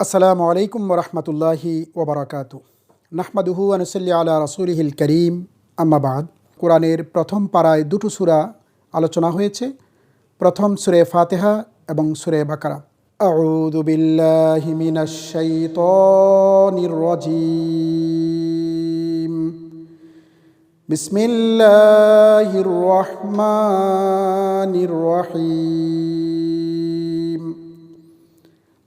আসসালামু আলাইকুম রহমতুল্লাহি ওবরাকাতু নাহমাদুহু আনুসল্লি আলা রসুলহিল করিম আম্মাবাদ কোরআনের প্রথম পাড়ায় দুটো সুরা আলোচনা হয়েছে প্রথম সুরে ফাতেহা এবং সুরে বাকারা أعوذ بالله من الشيطان الرجيم بسم الله الرحمن الرحيم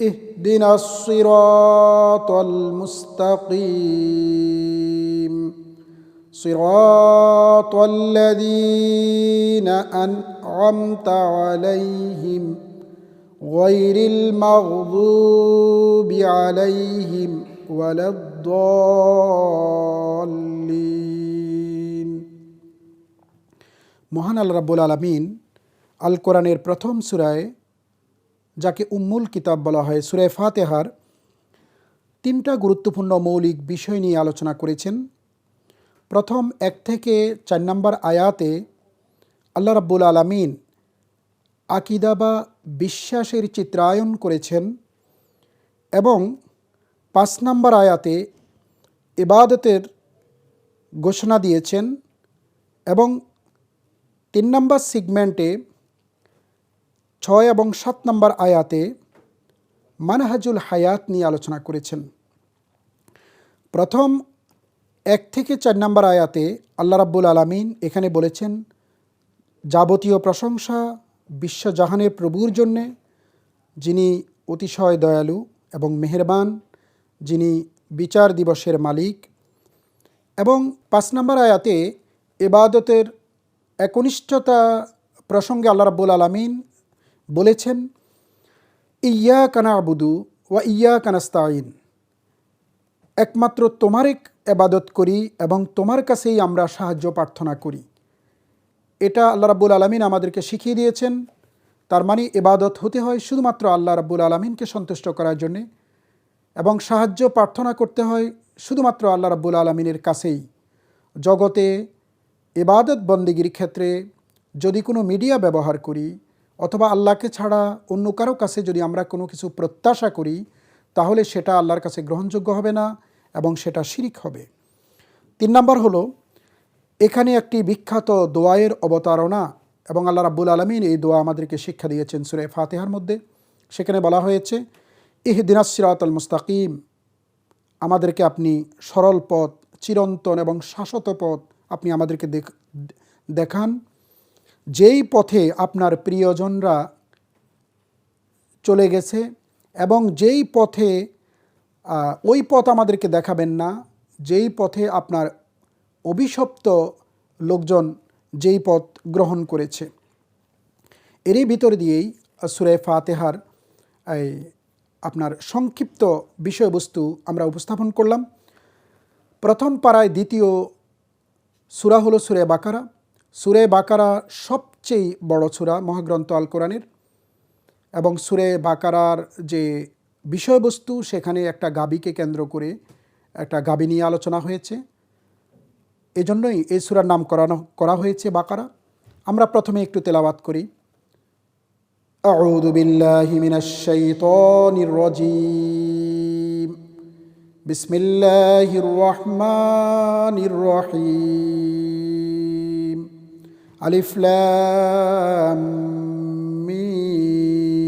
اهدنا الصراط المستقيم صراط الذين أنعمت عليهم غير المغضوب عليهم ولا الضالين মহান আল্লাহ রাব্বুল আলমিন আল কোরআনের প্রথম সুরায় যাকে উম্মুল কিতাব বলা হয় সুরে ফাতেহার, তিনটা গুরুত্বপূর্ণ মৌলিক বিষয় নিয়ে আলোচনা করেছেন। প্রথম, এক থেকে চার নম্বর আয়াতে আল্লাহ রাব্বুল আলমিন আকিদা বা বিশ্বাসের চিত্রায়ন করেছেন এবং পাঁচ নম্বর আয়াতে ইবাদতের ঘোষণা দিয়েছেন এবং তিন নম্বর সিগমেন্টে ছয় এবং সাত নম্বর আয়াতে মানহাজুল হায়াত নিয়ে আলোচনা করেছেন। প্রথম এক থেকে চার নম্বর আয়াতে আল্লাহ রাব্বুল আলমিন এখানে বলেছেন, যাবতীয় প্রশংসা বিশ্বজাহানের প্রভুর জন্যে, যিনি অতিশয় দয়ালু এবং মেহেরবান, যিনি বিচার দিবসের মালিক। এবং পাঁচ নম্বর আয়াতে এবাদতের একনিষ্ঠতা প্রসঙ্গে আল্লাহ রাব্বুল আলমিন বলেছেন ইয়া কানা আবুদু ওয়া ইয়া কানাস্তাইন একমাত্র তোমার এক এবাদত করি এবং তোমার কাছেই আমরা সাহায্য প্রার্থনা করি। এটা আল্লাহ রাব্বুল আলমিন আমাদেরকে শিখিয়ে দিয়েছেন। তার মানে এবাদত হতে হয় শুধুমাত্র আল্লাহ রাব্বুল আলমিনকে সন্তুষ্ট করার জন্যে এবং সাহায্য প্রার্থনা করতে হয় শুধুমাত্র আল্লাহ রাব্বুল আলমিনের কাছেই। জগতে এবাদত বন্দিগির ক্ষেত্রে যদি কোনো মিডিয়া ব্যবহার করি অথবা আল্লাহকে ছাড়া অন্য কারও কাছে যদি আমরা কোনো কিছু প্রত্যাশা করি, তাহলে সেটা আল্লাহর কাছে গ্রহণযোগ্য হবে না এবং সেটা শিরিক হবে। তিন নম্বর হলো, এখানে একটি বিখ্যাত দোয়ায়ের অবতারণা এবং আল্লাহ রাব্বুল আলমিন এই দোয়া আমাদেরকে শিক্ষা দিয়েছেন সুরে ফাতেহার মধ্যে। সেখানে বলা হয়েছে ইহ দিনাসিরাত আল মুস্তাকিম, আমাদেরকে আপনি সরল পথ, চিরন্তন এবং শাশ্বত পথ আপনি আমাদেরকে দেখান। যেই পথে আপনার প্রিয়জনরা চলে গেছে এবং যেই পথে ওই পথ আমাদেরকে দেখাবেন না, যেই পথে আপনার অভিশপ্ত লোকজন যেই পথ গ্রহণ করেছে। এরই ভিতর দিয়েই সুরে ফাতেহার আপনার সংক্ষিপ্ত বিষয়বস্তু আমরা উপস্থাপন করলাম। প্রথম পাড়ায় দ্বিতীয় সুরা হলো সুরে বাকারা সুরে বাকারা সবচেয়ে বড় সুরা মহাগ্রন্থ আল কোরআনের এবং সুরে বাকারার যে বিষয়বস্তু সেখানে একটা গাবিকে কেন্দ্র করে একটা গাবি নিয়ে আলোচনা হয়েছে এজন্যই এই সুরার নাম করানো করা হয়েছে বাকারা আমরা প্রথমে একটু তেলাবাত করি أعوذ بالله من الشيطان الرجيم بسم الله الرحمن الرحيم ألف لام ميم.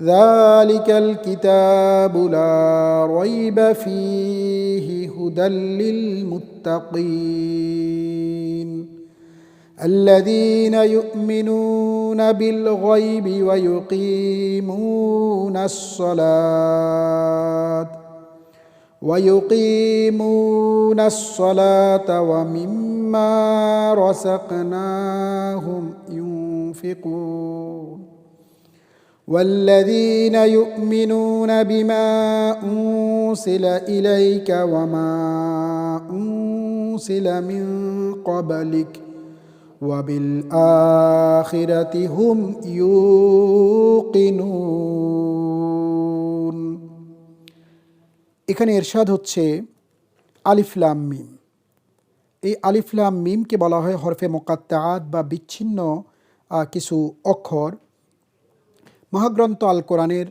ذلك الكتاب لا ريب فيه هدى للمتقين. الذين يؤمنون بالغيب ويقيمون الصلاة ويقيمون الصلاة ومما رزقناهم ينفقون والذين يؤمنون بما أنزل إليك وما أنزل من قبلك وبالآخرة هم يوقنون এখানে এরশাদ হচ্ছে আলিফলাম মিম এই আলিফলাম মিমকে বলা হয় হরফে মোকাত্তাত বা বিচ্ছিন্ন কিছু অক্ষর। মহাগ্রন্থ আল কোরআনের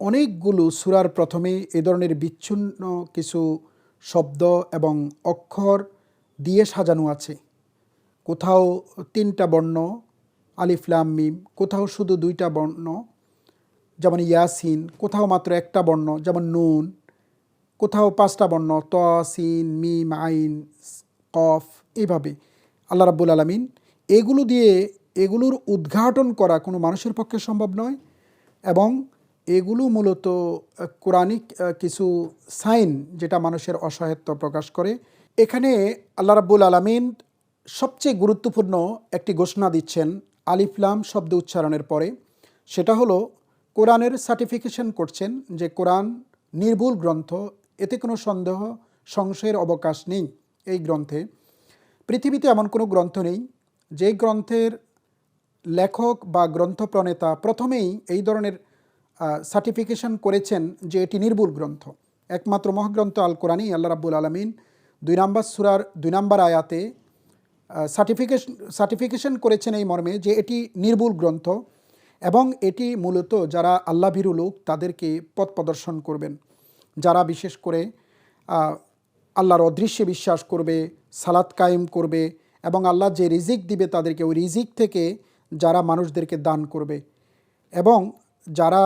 অনেকগুলো সুরার প্রথমে এ ধরনের বিচ্ছিন্ন কিছু শব্দ এবং অক্ষর দিয়ে সাজানো আছে। কোথাও তিনটা বর্ণ আলিফলাম মিম, কোথাও শুধু দুইটা বর্ণ, যেমন ইয়াসিন, কোথাও মাত্র একটা বর্ণ, যেমন নুন। কোথাও পাঁচটা বর্ণ, ত, সিন, মিম, আইন, কফ এইভাবে আল্লাহ রাব্বুল আলমিন এগুলো দিয়ে এগুলোর উদ্ঘাটন করা কোনো মানুষের পক্ষে সম্ভব নয় এবং এগুলো মূলত কোরআনিক কিছু সাইন যেটা মানুষের অসহায়ত্ব প্রকাশ করে। এখানে আল্লাহ রাব্বুল আলমিন সবচেয়ে গুরুত্বপূর্ণ একটি ঘোষণা দিচ্ছেন আলিফলাম শব্দ উচ্চারণের পরে। সেটা হলো, কোরআনের সার্টিফিকেশন করছেন যে কোরআন নির্ভুল গ্রন্থ এতে কোনো সন্দেহ, সংশয়ের অবকাশ নেই এই গ্রন্থে। পৃথিবীতে এমন কোনো গ্রন্থ নেই যে গ্রন্থের লেখক বা গ্রন্থ প্রণেতা প্রথমেই এই ধরনের সার্টিফিকেশন করেছেন যে এটি নির্ভুল গ্রন্থ। একমাত্র মহাগ্রন্থ আল কোরআনই, আল্লাহ রাব্বুল আলমিন। দুই নম্বর সুরার দুই নম্বর আয়াতে সার্টিফিকেশন সার্টিফিকেশন করেছেন এই মর্মে যে এটি নির্ভুল গ্রন্থ এবং এটি মূলত যারা আল্লাহ ভীরু লোক তাদেরকে পথ প্রদর্শন করবেন। যারা বিশেষ করে আল্লাহর অদৃশ্যে বিশ্বাস করবে, সালাত কায়েম করবে এবং আল্লাহ যে রিজিক দিবে তাদেরকে ওই রিজিক থেকে যারা মানুষদেরকে দান করবে এবং যারা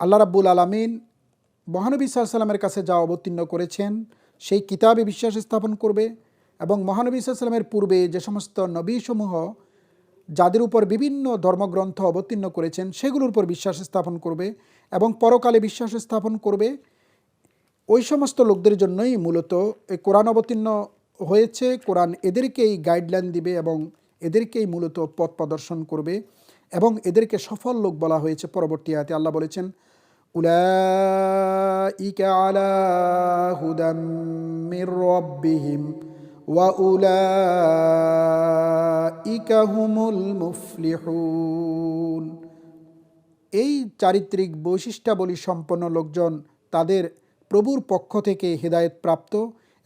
আল্লাহ রাব্বুল আলমিন মহানবী সাল্লামের কাছে যা অবতীর্ণ করেছেন, সেই কিতাবে বিশ্বাস স্থাপন করবে এবং মহানবী সাল্লামের পূর্বে যে সমস্ত নবীসমূহ যাদের উপর বিভিন্ন ধর্মগ্রন্থ অবতীর্ণ করেছেন, সেগুলোর উপর বিশ্বাস স্থাপন করবে এবং পরকালে বিশ্বাস স্থাপন করবে ওই সমস্ত লোকদের জন্যই মূলত এই কোরআন অবতীর্ণ হয়েছে। কোরআন এদেরকেই গাইডলাইন দিবে এবং এদেরকেই মূলত পথ প্রদর্শন করবে এবং এদেরকে সফল লোক বলা হয়েছে পরবর্তী আয়াতে। আল্লাহ বলেছেন ওয়া এই চারিত্রিক বৈশিষ্ট্যাবলী সম্পন্ন লোকজন তাদের প্রভুর পক্ষ থেকে প্রাপ্ত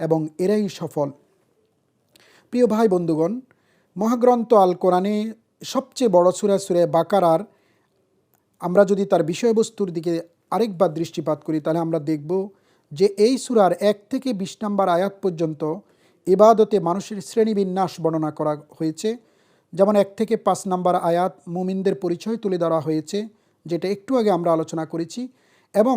এবং এরাই সফল। প্রিয় ভাই বন্ধুগণ, মহাগ্রন্থ আল কোরআনে সবচেয়ে বড় সুরা সুরে বাকারার আমরা যদি তার বিষয়বস্তুর দিকে আরেকবার দৃষ্টিপাত করি, তাহলে আমরা দেখব যে এই সুরার এক থেকে বিশ নম্বর আয়াত পর্যন্ত ইবাদতে মানুষের শ্রেণীবিন্যাস বর্ণনা করা হয়েছে। যেমন এক থেকে পাঁচ নম্বর আয়াত মুমিনদের পরিচয় তুলে ধরা হয়েছে, যেটা একটু আগে আমরা আলোচনা করেছি। এবং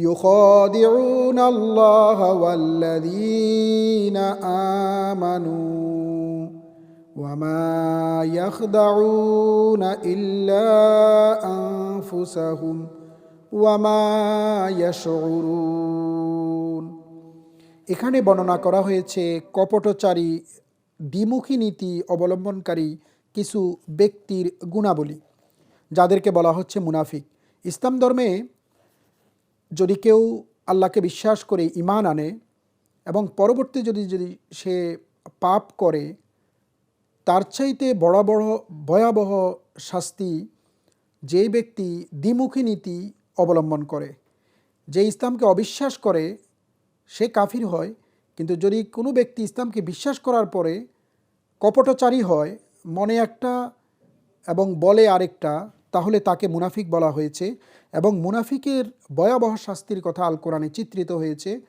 يخادعون الله والذين آمنوا وما يخدعون إلا أنفسهم وما يشعرون এখানে বর্ণনা করা হয়েছে কপটচারী দ্বিমুখী নীতি অবলম্বনকারী কিছু ব্যক্তির গুণাবলী যাদেরকে বলা হচ্ছে মুনাফিক ইসলাম ধর্মে যদি কেউ আল্লাহকে বিশ্বাস করে ইমান আনে এবং পরবর্তী যদি যদি সে পাপ করে, তার চাইতে বড় বড়, ভয়াবহ শাস্তি যে ব্যক্তি দ্বিমুখী নীতি অবলম্বন করে, যে ইসলামকে অবিশ্বাস করে, সে কাফির হয়। কিন্তু যদি কোনো ব্যক্তি ইসলামকে বিশ্বাস করার পরে কপটচারী হয়, মনে একটা এবং বলে আরেকটা, তাহলে তাকে মুনাফিক বলা হয়েছে। এবং মুনাফিকের ভয়াবহ শাস্তির কথা আল কোরআনে চিত্রিত হয়েছে।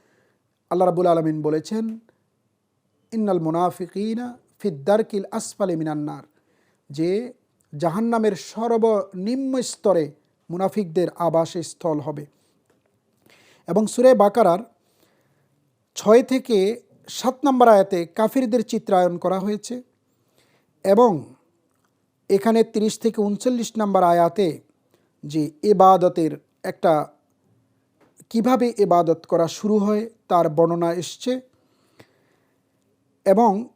আল্লাহ রাবুল আলমিন বলেছেন, ইন্নাল মুনাফিকিনা ফিদ্দারকিল আসফালে মিনান্নার যে জাহান্নামের সর্বনিম্ন স্তরে মুনাফিকদের আবাস স্থল হবে। এবং সুরে বাকারার ছয় থেকে সাত নম্বর আয়াতে কাফিরদের চিত্রায়ন করা হয়েছে। এবং এখানে তিরিশ থেকে উনচল্লিশ নম্বর আয়াতে যে এবাদতের একটা, কীভাবে এবাদত করা শুরু হয় তার বর্ণনা এসছে। এবং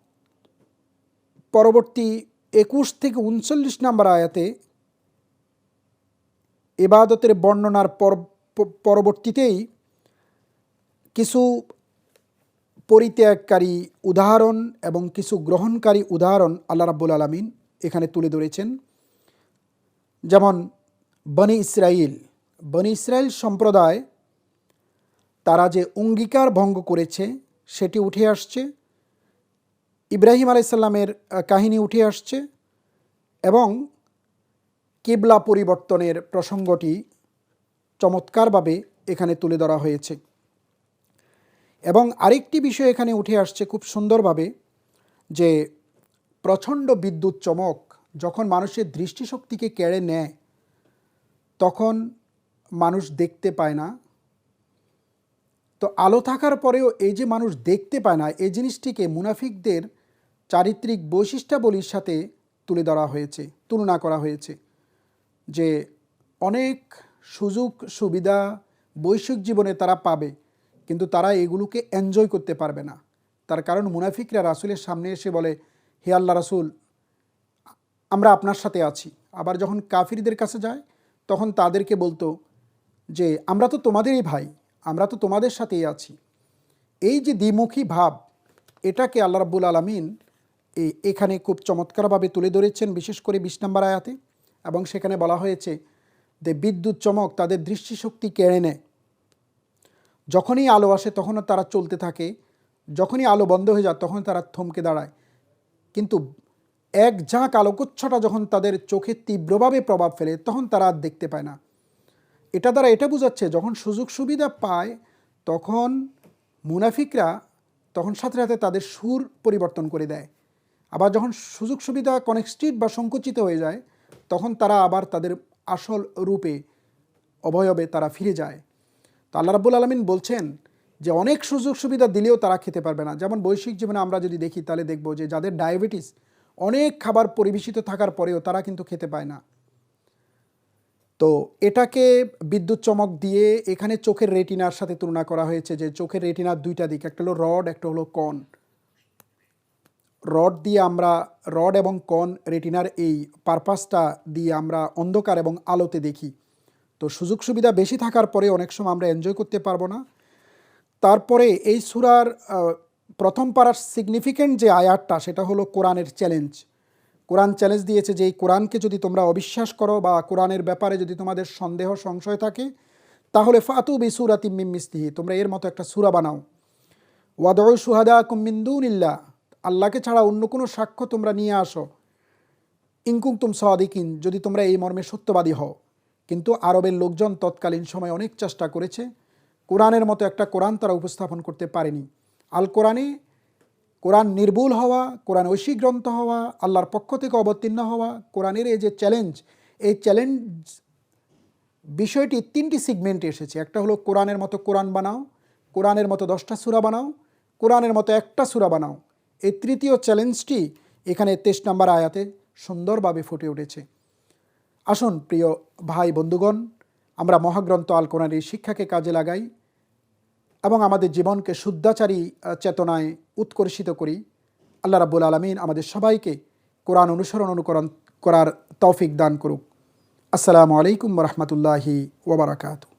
পরবর্তী একুশ থেকে উনচল্লিশ নম্বর আয়াতে এবাদতের বর্ণনার পর, পরবর্তীতেই কিছু পরিত্যাগকারী উদাহরণ এবং কিছু গ্রহণকারী উদাহরণ আল্লাহ রাব্বুল আলমিন এখানে তুলে ধরেছেন। যেমন বনি ইসরাইল। বনি ইসরাইল সম্প্রদায়, তারা যে অঙ্গীকার ভঙ্গ করেছে, সেটি উঠে আসছে। ইব্রাহিম আলাইসাল্লামের কাহিনী উঠে আসছে এবং কিবলা পরিবর্তনের প্রসঙ্গটি চমৎকারভাবে এখানে তুলে ধরা হয়েছে। এবং আরেকটি বিষয় এখানে উঠে আসছে খুব সুন্দরভাবে, যে প্রচণ্ড বিদ্যুৎ চমক যখন মানুষের দৃষ্টিশক্তিকে কেড়ে নেয় তখন মানুষ দেখতে পায় না। তো আলো থাকার পরেও এই যে মানুষ দেখতে পায় না, এই জিনিসটিকে মুনাফিকদের চারিত্রিক বৈশিষ্ট্যাবলীর সাথে তুলে ধরা হয়েছে, তুলনা করা হয়েছে যে অনেক সুযোগ সুবিধা বৈশ্বিক জীবনে তারা পাবে, কিন্তু তারা এগুলোকে এনজয় করতে পারবে না। তার কারণ মুনাফিকরা রাসুলের সামনে এসে বলে, হে আল্লাহ রাসুল, আমরা আপনার সাথে আছি। আবার যখন কাফিরদের কাছে যায় তখন তাদেরকে বলতো যে, আমরা তো তোমাদেরই ভাই, আমরা তো তোমাদের সাথেই আছি। এই যে দ্বিমুখী ভাব, এটাকে আল্লাহ রাব্বুল আলমিন এখানে খুব চমৎকারভাবে তুলে ধরেছেন, বিশেষ করে বিশ নম্বর আয়াতে। এবং সেখানে বলা হয়েছে যে, বিদ্যুৎ চমক তাদের দৃষ্টিশক্তি কেড়ে নেয়। যখনই আলো আসে, তখনও তারা চলতে থাকে। যখনই আলো বন্ধ হয়ে যায় তখন তারা থমকে দাঁড়ায়। কিন্তু এক ঝাঁক আলোকচ্ছটা যখন তাদের চোখে তীব্রভাবে প্রভাব ফেলে, তখন তারা আর দেখতে পায় না। এটা দ্বারা এটা বোঝাচ্ছে, যখন সুযোগ সুবিধা পায়, তখন মুনাফিকরা তখন সাথে সাথে তাদের সুর পরিবর্তন করে দেয়। আবার যখন সুযোগ সুবিধা কনেক্সটিড বা সংকুচিত হয়ে যায়, তখন তারা আবার তাদের আসল রূপে, অবয়বে তারা ফিরে যায়। তো আল্লাহ রাব্বুল আলমিন বলছেন যে, অনেক সুযোগ সুবিধা দিলেও তারা খেতে পারবে না। যেমন বৈশ্বিক জীবনে আমরা যদি দেখি, তাহলে দেখব যে, যাদের ডায়াবেটিস অনেক খাবার পরিবেশিত থাকার পরেও তারা কিন্তু খেতে পায় না। তো এটাকে বিদ্যুৎ চমক দিয়ে এখানে চোখের রেটিনার সাথে তুলনা করা হয়েছে যে চোখের রেটিনার দুইটা দিক, একটা হলো রড, একটা হলো কন রড দিয়ে আমরা, রড এবং কন রেটিনার এই পারপাসটা দিয়ে আমরা অন্ধকার এবং আলোতে দেখি। তো সুযোগ সুবিধা বেশি থাকার পরে অনেক সময় আমরা এনজয় করতে পারব না। তারপরে এই সুরার প্রথম পাড়ার সিগনিফিক্যান্ট যে আয়াতটা, সেটা হলো কোরআনের চ্যালেঞ্জ কোরআন চ্যালেঞ্জ দিয়েছে যে এই কোরআনকে যদি তোমরা অবিশ্বাস করো বা কোরআনের ব্যাপারে যদি তোমাদের সন্দেহ, সংশয় থাকে, তাহলে ফাতু বি সুরাতি মিমিস্তিহি তোমরা এর মতো একটা সুরা বানাও। ওয়াদউ সুহাদা কুমিন্দুনিল্লা আল্লাহকে ছাড়া অন্য কোনো সাক্ষ্য তোমরা নিয়ে আসো। ইনকুং তুম সাদিকিন, যদি তোমরা এই মর্মে সত্যবাদী হও। কিন্তু আরবের লোকজন তৎকালীন সময় অনেক চেষ্টা করেছে, কোরআনের মতো একটা কোরআন তারা উপস্থাপন করতে পারেনি। আল কোরআনে কোরআন নির্ভুল হওয়া, কোরআন ঐশী গ্রন্থ হওয়া, আল্লাহর পক্ষ থেকে অবতীর্ণ হওয়া, কোরআনের এই যে চ্যালেঞ্জ এই চ্যালেঞ্জ বিষয়টি তিনটি সিগমেন্টে এসেছে। একটা হলো কোরআনের মতো কোরআন বানাও, কোরআনের মতো দশটা সুরা বানাও, কোরআনের মতো একটা সুরা বানাও। এই তৃতীয় চ্যালেঞ্জটি এখানে তেইশ নম্বর আয়াতে সুন্দরভাবে ফুটে উঠেছে। আসুন প্রিয় ভাই বন্ধুগণ, আমরা মহাগ্রন্থ আল কোরআনের শিক্ষাকে কাজে লাগাই। এবং আমাদের জীবনকে শুদ্ধাচারী চেতনায় উৎকর্ষিত করি। আল্লাহ রাবুল আলমিন আমাদের সবাইকে কোরআন অনুসরণ অনুকরণ করার তৌফিক দান করুক। আসসালামু আলাইকুম রহমতুল্লাহি ওবরাকাতু